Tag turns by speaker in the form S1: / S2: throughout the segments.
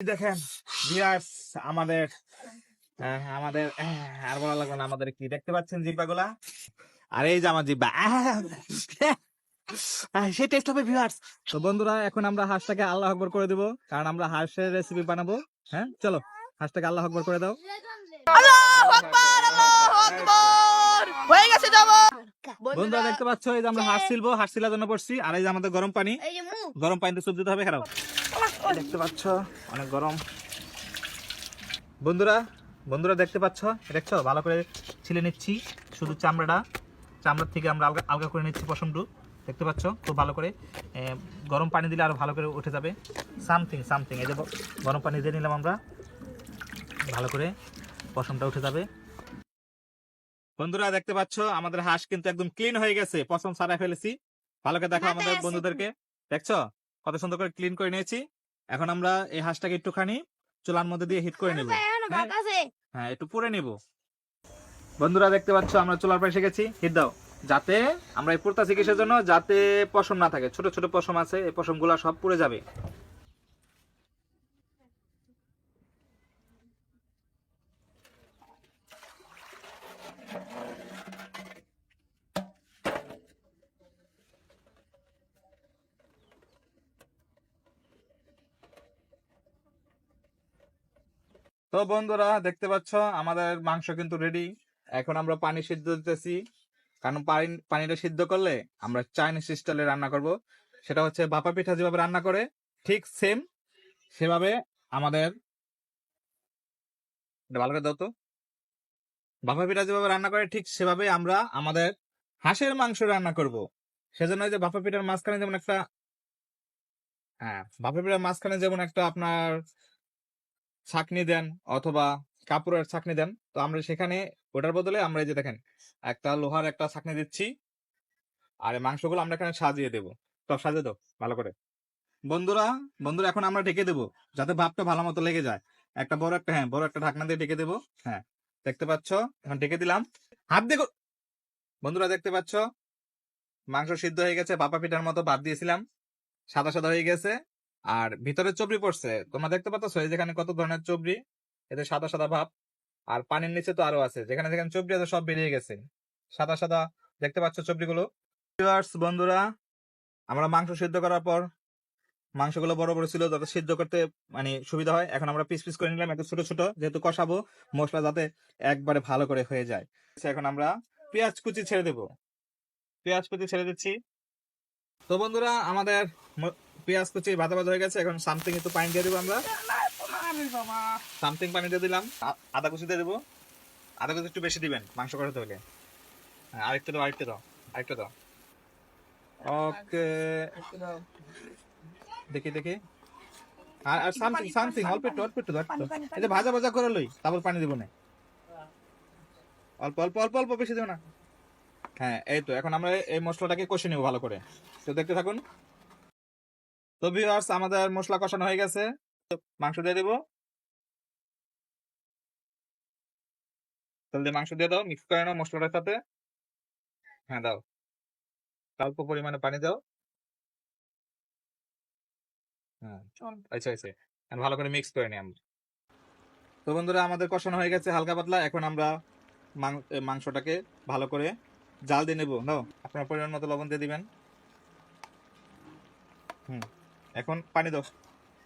S1: দেখেন ভিউয়ার্স আমাদের আমাদের আর বলা লাগবে না আমাদের কি? দেখতে পাচ্ছেন জিব্বাগুলা? আর এই যে আমার জিব্বা আহ, টেস্ট হবে ভিউয়ার্স তো বন্ধুরা এখন আমরা হাঁসটাকে আল্লাহ আকবর করে দেবো কারণ আমরা হাঁসের রেসিপি বানাবো। হ্যাঁ চলো হাঁসটাকে আল্লাহ আকবর করে দাও।
S2: হয়ে গেছে
S1: বন্ধুরা দেখতে পাচ্ছ এই যে আমরা হাঁস ছিলবো হাঁস ছিলার জন্য পড়ছি আর এই যে আমাদের গরম পানি গরম পানিতে দিতে হবে খারাপ। দেখতে পাচ্ছ অনেক গরম। বন্ধুরা বন্ধুরা দেখতে পাচ্ছ? দেখছ? ভালো করে ছিলে নিচ্ছি শুধু চামড়াটা। চামড়ার থেকে আমরা আলগা আলগা করে নিচ্ছি পশমটু। দেখতে পাচ্ছ? খুব ভালো করে গরম পানি দিলে আরও ভালো করে উঠে যাবে। সামথিং সামথিং এই যে গরম পানি দিয়ে নিলাম আমরা। ভালো করে পশমটা উঠে যাবে। বন্ধুরা দেখতে পাচ্ছ? আমাদের হাঁস কিন্তু একদম ক্লিন হয়ে গেছে। পশম সারা ফেলেছি। ভালো করে দেখো আমাদের বন্ধুদেরকে। দেখছ? কত সুন্দর করে ক্লিন করে নিয়েছি। এখন আমরা এই হাঁসটাকে একটুখানি চুলার মধ্যে দিয়ে হিট করে নেব।
S2: এখনও ভাত আছে।
S1: হ্যাঁ একটু পরে নেব। বন্ধুরা দেখতে পাচ্ছ আমরা চুলার পাশে গেছি হিট দাও। যাতে আমরা এই পুরতাছি চিকিৎসার জন্য? যাতে পশম না থাকে। ছোট ছোট পশম আছে। এই পশমগুলো সব পুড়ে যাবে। তো বন্ধুরা, দেখতে পাচ্ছ, আমাদের মাংস কিন্তু রেডি এখন আমরা পানি সিদ্ধ দিতেছি। কারণ পানি, পানিটা সিদ্ধ করলে আমরা চাইনিজ স্টাইলে রান্না করব। সেটা হচ্ছে ভাপা পিঠা যেভাবে রান্না করে, ঠিক সেম সেভাবে আমাদের ভালো করে দাও তো। ভাপা পিঠা যেভাবে রান্না করে, ঠিক সেভাবে আমরা আমাদের হাঁসের মাংস রান্না করব। সেজন্য যে ভাপা পিঠার মাঝখানে যেমন একটা হ্যাঁ ভাপা পিঠার মাঝখানে যেমন একটা আপনার ছাকনি দেন অথবা কাপড়ের ছাকনি দেন। তো আমরা সেখানে, ওটার বদলে আমরা এই যে দেখেন, একটা লোহার একটা ছাকনি দিচ্ছি আর মাংসগুলো আমরা এখানে সাজিয়ে দেবো। সব সাজিয়ে দাও, ভালো করে। বন্ধুরা বন্ধুরা, এখন আমরা ঢেকে দেবো যাতে ভাবটা ভালো মতো লেগে যায়। একটা বড় একটা হ্যাঁ বড় একটা ঢাকনা দিয়ে ঢেকে দেবো হ্যাঁ। দেখতে পাচ্ছ? এখন ঢেকে দিলাম। হাত দেখো বন্ধুরা, দেখতে পাচ্ছ? মাংস সিদ্ধ হয়ে গেছে বাপা পিঠার মতো ভাত দিয়েছিলাম। সাদা সাদা হয়ে গেছে। আর ভিতরে চবড়ি পড়ছে। তোমরা দেখতে পাচ্ছ যেখানে কত ধরনের চবড়ি এতে সাদা সাদা ভাব। আর পানির নিচে তো আরও আছে। যেখানে যেখানে চবড়ি আছে, সব বেরিয়ে গেছে। সাদা সাদা, দেখতে পাচ্ছ চবড়ি গুলো বন্ধুরা, আমরা মাংস সিদ্ধ করার পর, মাংসগুলো বড় বড় ছিল যাতে সিদ্ধ করতে মানে সুবিধা হয়। এখন আমরা পিস পিস করে নিলাম, একটু ছোট ছোট। যেহেতু কষাবো, মশলা যাতে একবারে ভালো করে হয়ে যায়। এখন আমরা পেঁয়াজ কুচি ছেড়ে দেব। পেঁয়াজ কুচি ছেড়ে দিচ্ছি। তো বন্ধুরা, আমাদের পেঁয়াজ কুচি ভাজা ভাজা হয়ে গেছে এখন সামথিং একটু পানি দিয়ে দেবো আমরা। সামথিং পানি দিয়ে দিলাম। আদা কুচি দিয়ে দেবো। আদা কুচি একটু বেশি দিবেন মাংস করাতে হলে। হ্যাঁ আরেকটা দাও আরেকটা দাও আরেকটা দাও। ওকে দেখি দেখি। আর আর সামথিং সামথিং অল্প একটু অল্প একটু দাও, এই যে ভাজা ভাজা করে লই তারপর পানি দিব না। অল্প অল্প অল্প অল্প বেশি দেবো না। হ্যাঁ এই তো এখন আমরা এই মশলাটাকে কষে নেব ভালো করে। তো দেখতে থাকুন। তো ভিউয়ার্স আমাদের মশলা কষানো হয়ে গেছে। মাংস দিয়ে দেবো। তাহলে মাংস দিয়ে দাও মিক্স করে নাও মশলাটার সাথে। হ্যাঁ দাও। অল্প পরিমাণে পানি দাও। হ্যাঁ আচ্ছা আচ্ছা। ভালো করে মিক্স করে নিই আমরা। তো বন্ধুরা, আমাদের কষানো হয়ে গেছে হালকা পাতলা। এখন আমরা মাংসটাকে ভালো করে জাল দিয়ে নেব। নাও, আপনার পরিমাণ মতো লবণ দিয়ে দিবেন। হুম। এখন পানি দাও।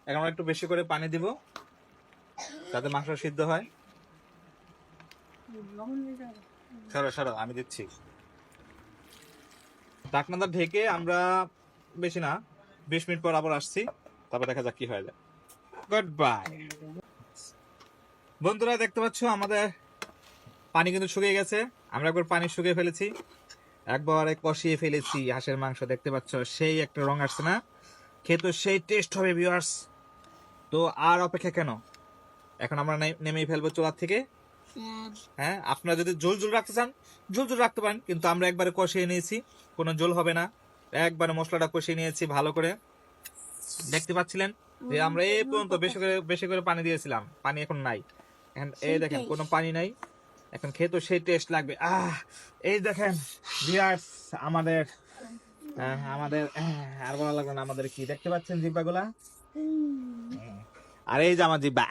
S1: এখন আমরা একটু বেশি করে পানি দিব, যাতে মাংস সিদ্ধ হয়। সরো সরো, আমি দিচ্ছি। ঢাকনাটা ঢেকে আমরা বেশি না, বিশ মিনিট পর আবার আসছি, তারপর দেখা যাক কি হয়ে। যায় গুড বাই বন্ধুরা, দেখতে পাচ্ছ আমাদের পানি কিন্তু শুকিয়ে গেছে। আমরা একবার পানি শুকিয়ে ফেলেছি। একবারে কষিয়ে ফেলেছি হাঁসের মাংস, দেখতে পাচ্ছ, সেই একটা রং আসছে না। খেতে সেই টেস্ট হবে ভিউয়ার্স তো আর অপেক্ষা কেন? এখন আমরা নেমেই ফেলব চোলার থেকে। হ্যাঁ আপনারা যদি ঝোল ঝোল রাখতে চান ঝোল ঝোল রাখতে পারেন কিন্তু আমরা একবারে কষিয়ে নিয়েছি। কোনো ঝোল হবে না। একবারে মশলাটা কষিয়ে নিয়েছি ভালো করে। দেখতে পাচ্ছিলেন? যে আমরা এই পর্যন্ত বেশি করে বেশি করে পানি দিয়েছিলাম। পানি এখন নাই। এখন এই দেখেন কোনো পানি নাই। এখন খেয়ে তো সেই টেস্ট লাগবে। আহ এই দেখেন ভিউয়ার্স আমাদের আমাদের আর বলা লাগবে না আমাদের কি? দেখতে পাচ্ছেন জিব্বাগুলা আর এই যে আমার জিব্বা!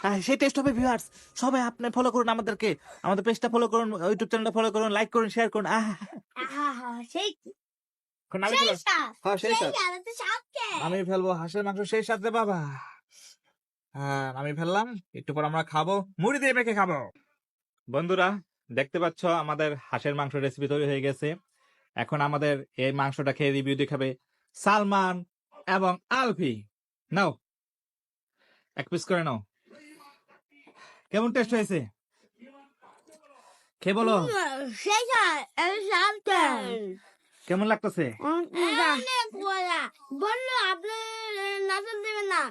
S1: আহ, সেই টেস্ট হবে ভিউয়ার্স সবাই আপনি ফলো করুন আমাদেরকে। আমাদের পেজটা ফলো করুন ইউটিউব চ্যানেলটা ফলো করুন লাইক করুন শেয়ার করুন। আহ
S3: সেই
S1: হ্যাঁ? আমি ফেলব হাঁসের মাংস সেই সাথে বাবা। হ্যাঁ আমি ফেললাম। একটু পর আমরা খাব। মুড়ি দিয়ে মেখে খাব। বন্ধুরা দেখতে পাচ্ছ আমাদের হাঁসের মাংস রেসিপি তৈরি হয়ে গেছে। এখন আমাদের এই মাংসটা খেয়ে রিভিউ দেখাবে সালমান এবং আলফি নাও এক পিস করে নাও। কেমন টেস্ট হয়েছে? কে বলো? কেমন লাগতেছে?
S3: বলল আপনি নাচন দেবেন না।